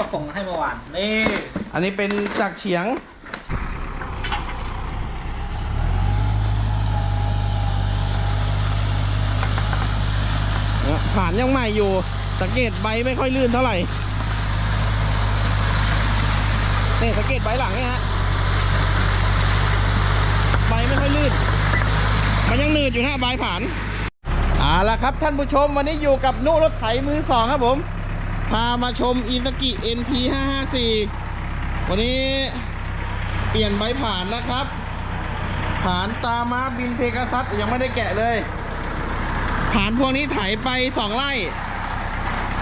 มาส่งให้เมื่อวานนี่อันนี้เป็นจากเฉียงเนี่ยผ่านยังใหม่อยู่ สังเกตใบไม่ค่อยลื่นเท่าไหร่นี่สังเกตใบหลังเนี่ยฮะใบไม่ค่อยลื่น มันยังหนืดอยู่นะใบผ่านเอาละครับท่านผู้ชมวันนี้อยู่กับนุรถไถมือสองครับผม พามาชมอีสกิ NP 554วันนี้เปลี่ยนใบผ่านนะครับ ผ่านตามาบินเพกาซัสยังไม่ได้แกะเลย ผ่านพวกนี้ไถไปสองไร่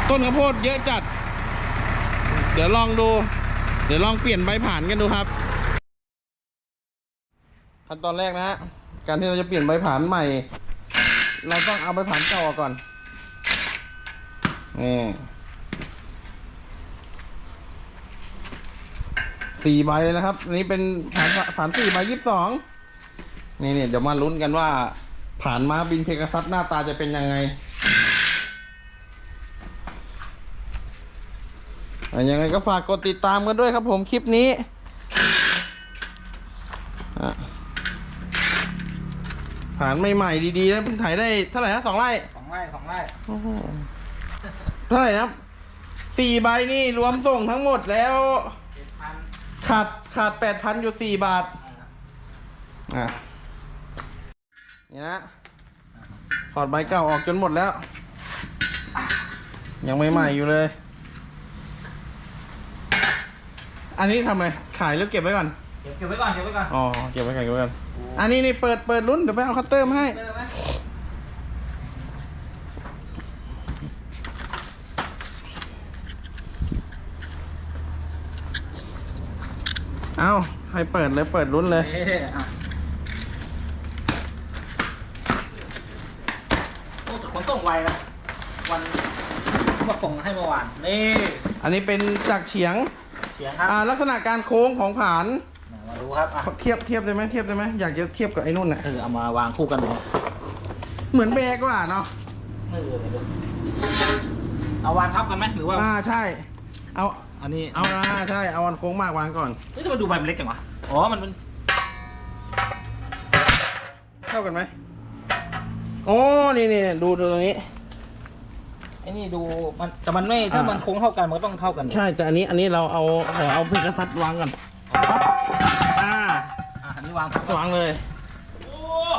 ต้นข้าวโพดเยอะจัด เดี๋ยวลองดู เดี๋ยวลองเปลี่ยนใบผ่านกันดูครับ ขั้นตอนแรกนะฮะการที่เราจะเปลี่ยนใบผ่านใหม่ เราต้องเอาใบผ่านเก่าก่อนนี่ สี่ใบเลยนะครับอันนี้เป็นผ่านผ่านสี่ใบยี่สิบสองนี่เนี่ยเดี๋ยวมาลุ้นกันว่า ผ่านมาบินเพกาซัสหน้าตาจะเป็นยังไงอะยังไงก็ฝากกดติดตามกันด้วยครับผมคลิปนี้อะผ่านใหม่ๆดีๆแล้วเพิ่งถ่ายได้เท่าไหร่นะสองไร่สองไร่สองไร่โอ้โหเท่าไหร่นะครับสี่ใบนี่รวมส่งทั้งหมดแล้วเจ็ดพัน ขาดขาดแปดพันอยู่สี่บาท อะ นี่นะถอดใบเก่าออกจนหมดแล้ว ยังไม่ใหม่อยู่เลย อันนี้ทำไงขายหรือเก็บไว้ก่อนเก็บเก็บไว้ก่อน เก็บไว้ก่อน อ๋อ เก็บไว้ก่อนเก็บไว้ก่อน อันนี้นี่เปิดเปิดรุ่นเดี๋ยวไปเอาคัตเตอร์มาให้ เจอไหม เอาให้เปิดเลยเปิดรุ่นเลย เอ๊ะอะโอ้แต่ขนส่งไวนะวันมาส่งให้เมื่อวานนี่อันนี้เป็นจากเฉียง เสียงครับอ่าลักษณะการโค้งของผานมาดูครับอะเทียบเทียบได้ไหมเทียบได้ไหมอยากจะเทียบกับไอ้นู่นน่ะ เออเอามาวางคู่กันดูเหมือนแบกว่าเนาะ เออเดี๋ยวดูเอาวางทับกันไหมหรือว่าอ่าใช่ เอา อันนี้เอาอ่าใช่เอาอันโค้งมากวางก่อน เฮ้ยทำไมดูใบมันเล็กจังวะ อ๋อ มันเป็นเท่ากันไหมโอ้นี่นี่ดูดูตรงนี้ ไอ้นี่ดูมันแต่มันไม่ถ้าอ่ามั มันโค้งเท่ากันมันก็ต้องเท่ากันใช่แต่อันนี้อันนี้เราเอาขอเอาเพกาซัสวางก่อนปั๊บอ่าอะอันนี้วางทับกันวางเลย โอ้อ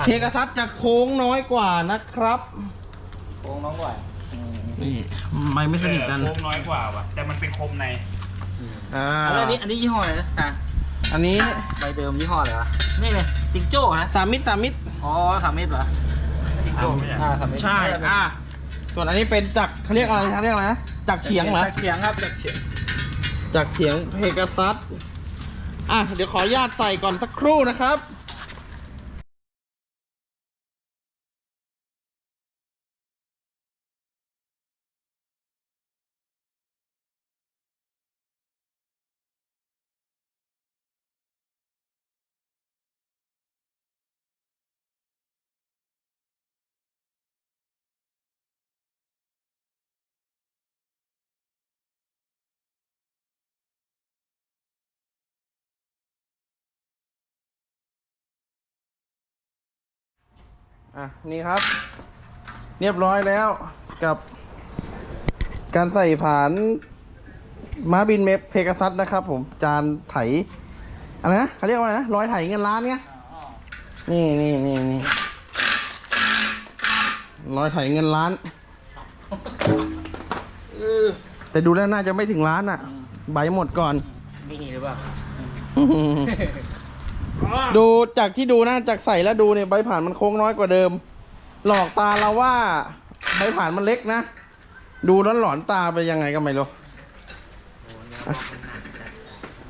ะเพกาซัสจะโค้งน้อยกว่านะครับโค้งน้องกว่าอืม นี่ไม่ไม่สนิทกันโค้งน้อยกว่าว่ะ แต่มันเป็นคมใน อ่า แล้วอันนี้อันนี้ยี่ห้ออะไรนะอะอันนี้ใบเดิมยี่ห้ออะไรวะนี่เลยจิงโจ้นะสามมิตรสามมิตร อ๋อสามเมตรเหรอจิงโจ้ไม่ใช่อ่าสามเมตรใช่ อ่า ส่วนอันนี้เป็นจากเขาเรียกอะไรเขาเรียกอะไรนะจากเฉียงเหรอ จากเฉียงครับจากเฉียงจากเฉียงเพกาซัส อะ เดี๋ยวขออนุญาตใส่ก่อนสักครู่นะครับ อะนี่ครับ เรียบร้อยแล้วกับ การใส่ผานม้าบินเมฟเพกาซัสนะครับผมจานไถอะไรนะเขาเรียกว่าอะไรนะร้อยไถเงินล้านไงอ๋อนี่นี่นี่นี่ร้อยไถเงินล้านเออแต่ดูแล้วน่าจะไม่ถึงล้านอะ ใบหมดก่อน นี่หรือเปล่า ดูจากที่ดูนะจากใส่แล้วดูเนี่ยใบผ่านมันโค้งน้อยกว่าเดิม หลอกตาเราว่าใบผ่านมันเล็กนะ ดูแล้วหลอนตาไปยังไงก็ไม่รู้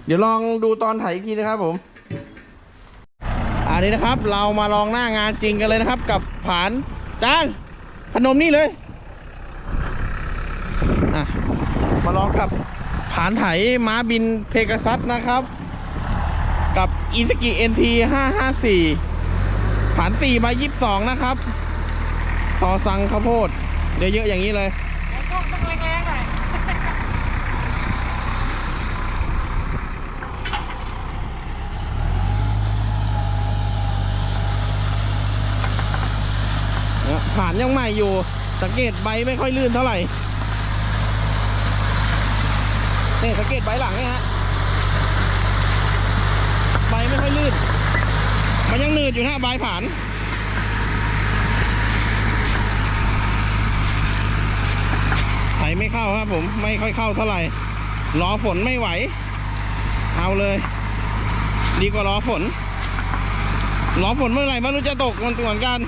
เดี๋ยวลองดูตอนถ่ายอีกทีนะครับผมอันนี้นะครับเรามาลองหน้างานจริงกันเลยนะครับ กับผานจานพนมนี่เลยอะมาลองกับผานไถม้าบินเพกาซัสนะครับ กับอีสกิ NT 554ฐาน4ใบ22นะครับ ต่อสั่งข้าวโพดเดี๋ยวเยอะอย่างนี้เลยแล้วก็ต้องแรงๆหน่อยเนี่ยผ่านยังใหม่อยู่ สังเกตใบไม่ค่อยลื่นเท่าไหร่เนี่ยสังเกตใบหลังเนี่ยฮะใบ ไม่ค่อยลื่น มันยังหนืดอยู่นะใบผ่านไถไม่เข้าครับผมไม่ค่อยเข้าเท่าไหร่รอฝนไม่ไหว เอาเลย ดีกว่ารอฝนรอฝนเมื่อไหร่ไม่รู้จะตกมันเหมือนกัน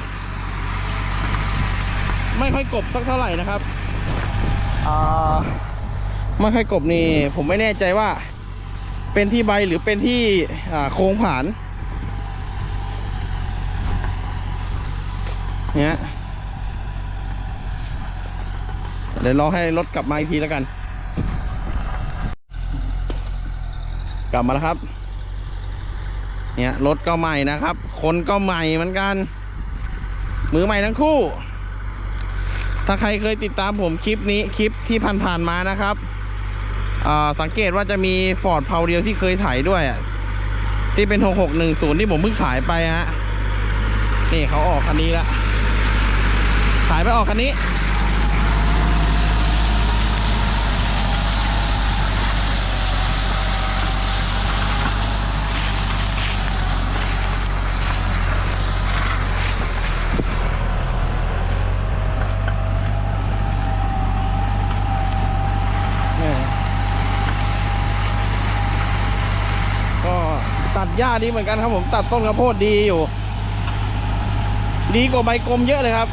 ไม่ค่อยกบสักเท่าไหร่นะครับอ่าไม่ค่อยกบนี่ผมไม่แน่ใจว่า เป็นที่ใบหรือเป็นที่โค้งผ่านเนี่ยเดี๋ยวรอให้รถกลับมาอีกทีแล้วกัน กลับมาแล้วครับ เนี่ยรถก็ใหม่นะครับ คนก็ใหม่เหมือนกัน มือใหม่ทั้งคู่ ถ้าใครเคยติดตามผมคลิปนี้คลิปที่ผ่านๆมานะครับ สังเกตว่าจะมีฟอร์ดเพาเดียวที่เคยถ่ายด้วยที่เป็น 6610 ที่ผมเพิ่งขายไปฮะ นี่เขาออกคันนี้ละ ขายไปออกคันนี้ แม่ก็ ตัดหญ้าดีเหมือนกันครับผมตัดต้นข้าวโพดดีอยู่ ดีกว่าใบกลมเยอะเลยครับ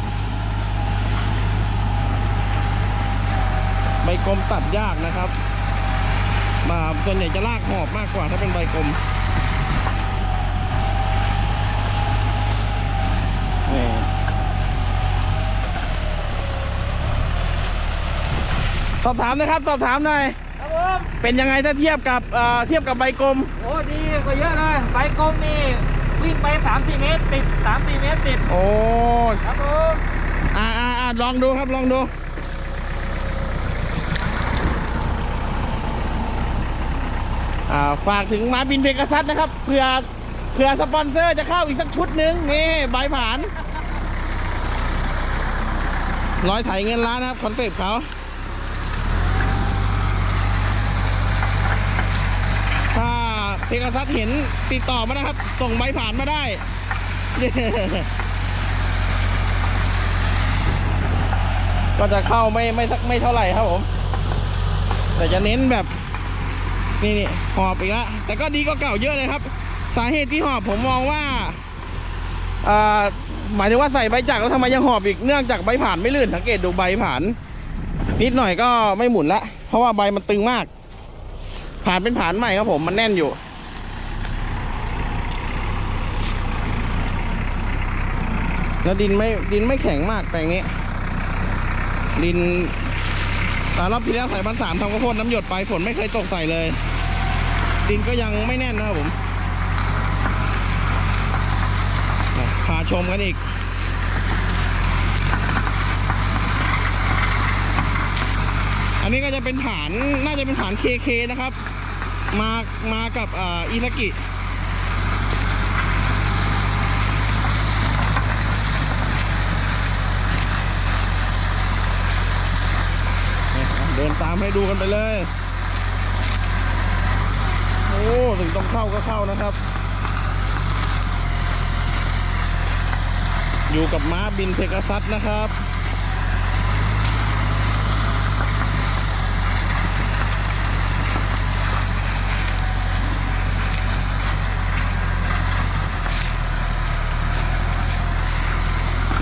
ใบกลมตัดยากนะครับ มาส่วนใหญ่จะลากหอบมากกว่าถ้าเป็นใบกลมนี่สอบถามนะครับ สอบถามหน่อย ครับผมเป็นยังไงถ้าเทียบกับเอ่อเทียบกับใบกลม โอ้ดีกว่าเยอะเลยใบกลมนี่วิ่งไป3-4เมตรติด3-4เมตรติดโอ้ครับผมอ่าอ่าอ่าลองดูครับลองดู อ่าฝากถึงมาบินเพกาซัสนะครับเผื่อเผื่อสปอนเซอร์จะเข้าอีกสักชุดหนึ่งนี่ใบผาน ร้อยไถเงินล้านนะครับคอนเซ็ปต์เขาถ้า เพกาซัสเห็นติดต่อมานะครับ ส่งใบผ่านมาได้ ก็จะเข้าไม่ไม่สักไม่เท่าไหร่ครับผม แต่จะเน้นแบบ นี่นี่หอบอีกแล้วแต่ก็ดีก็เก่าเยอะเลยครับ สาเหตุที่หอบผมมองว่าอ่าหมายถึงว่าใส่ใบจากแล้วทำไมยังหอบอีกเนื่องจากใบผ่านไม่ลื่นสังเกตดูใบผ่าน นิดหน่อยก็ไม่หมุนละเพราะว่าใบมันตึงมาก ผ่านเป็นผ่านใหม่ครับผมมันแน่นอยู่ แล้วดินไม่ดินไม่แข็งมากแปลงนี้ ดินตารอบที่แล้วใส่บันสามทำข้าวโพดน้ำหยดไปฝนไม่เคยตกใส่เลย ดินก็ยังไม่แน่นนะครับผมพาชมกันอีกอันนี้ก็จะเป็นฐานน่าจะเป็นฐาน KK นะครับ มามากับอ่าอิซากิ เดินตามให้ดูกันไปเลย โอ้ถึงต้องเข้าก็เข้านะครับ อยู่กับม้าบินเพกาซัสนะครับ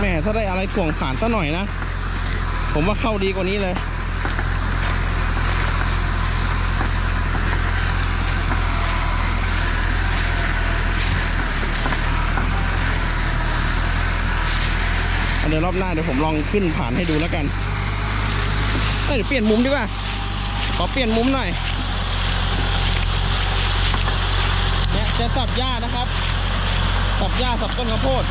แม่ถ้าได้อะไรถ่วงผ่านซะหน่อยนะ ผมว่าเข้าดีกว่านี้เลย เดี๋ยวรอบหน้าเดี๋ยวผมลองขึ้นผ่านให้ดูแล้วกันเอ้เดี๋ยวเปลี่ยนมุมดีกว่า ขอเปลี่ยนมุมหน่อยเนี่ยจะสับหญ้านะครับ สับหญ้าสับต้นข้าวโพด น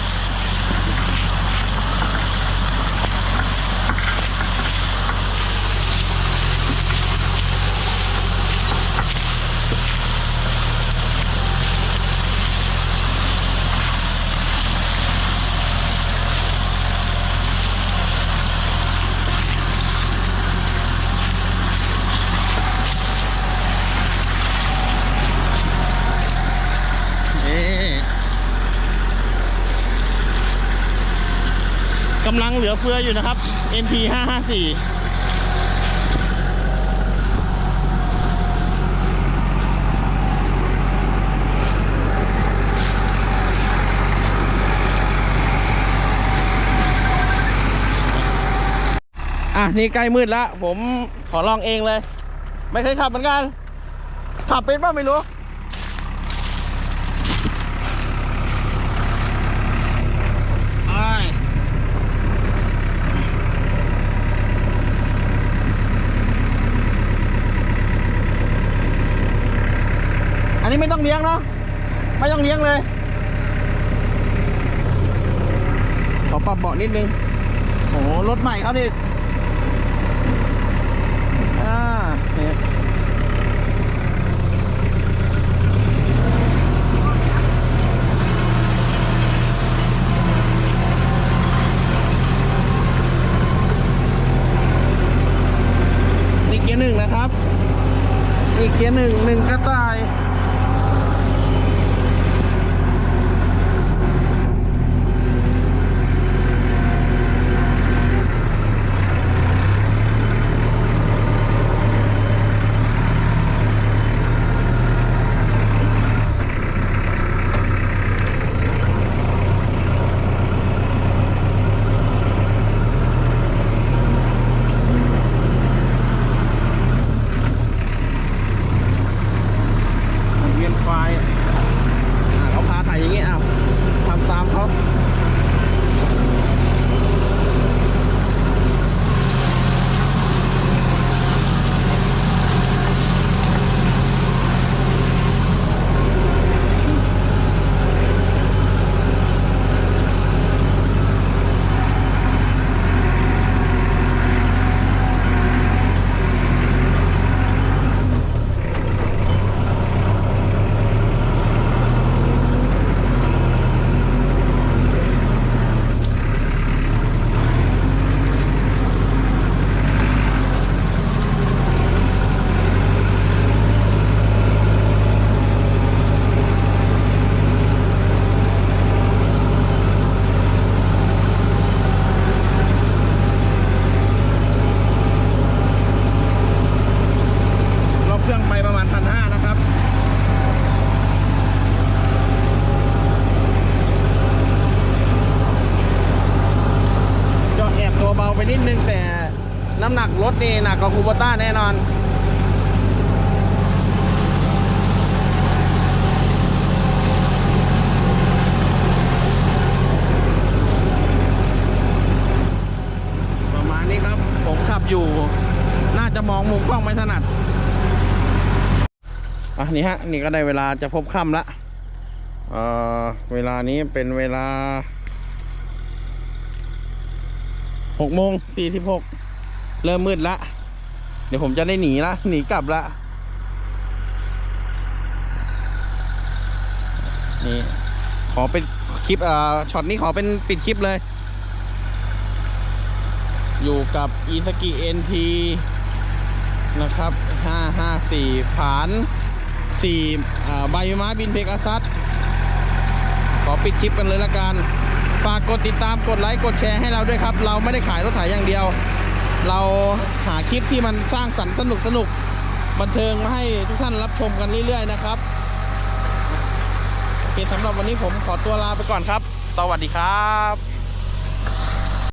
ำลังเหลือเฟืออยู่นะครับ NP 554อะนี่ใกล้มืดแล้ว ผมขอลองเองเลย ไม่เคยขับเหมือนกัน ขับเป็นป่ะไม่รู้ไอ นนี้ไม่ต้องเลี้ยงเนาะไม่ต้องเลี้ยงเลย ขอปรับเบาะนิดนึงโอ้โหรถใหม่เขาดิ นี่หนักกว่าคูโบต้าแน่นอน ประมาณนี้ครับ ผมขับอยู่ น่าจะมองมุมกล้องไม่ถนัดอะนี่ฮะ นี่ก็ได้เวลาจะพบค่ำละเอ่อเวลานี้เป็นเวลาหกโมงสี่สิบหก เริ่มมืดละ เดี๋ยวผมจะได้หนีละ หนีกลับละ นี่ ขอเป็นคลิปอ่อช็อตนี้ขอเป็นปิดคลิปเลย อยู่กับอีสกิ NP นพีนะครับ 554 ผาน4อ่าใบไม้บินเพกาซัสขอปิดคลิปกันเลยละกัน ฝากกดติดตามกดไลค์ กดแชร์ให้เราด้วยครับ เราไม่ได้ขายรถไถอย่างเดียว เราหาคลิปที่มันสร้างสรรค์สนุกสนุกบันเทิงมาให้ทุกท่านรับชมกันเรื่อย ๆ นะครับโอเคสำหรับวันนี้ผมขอตัวลาไปก่อนครับ สวัสดีครับ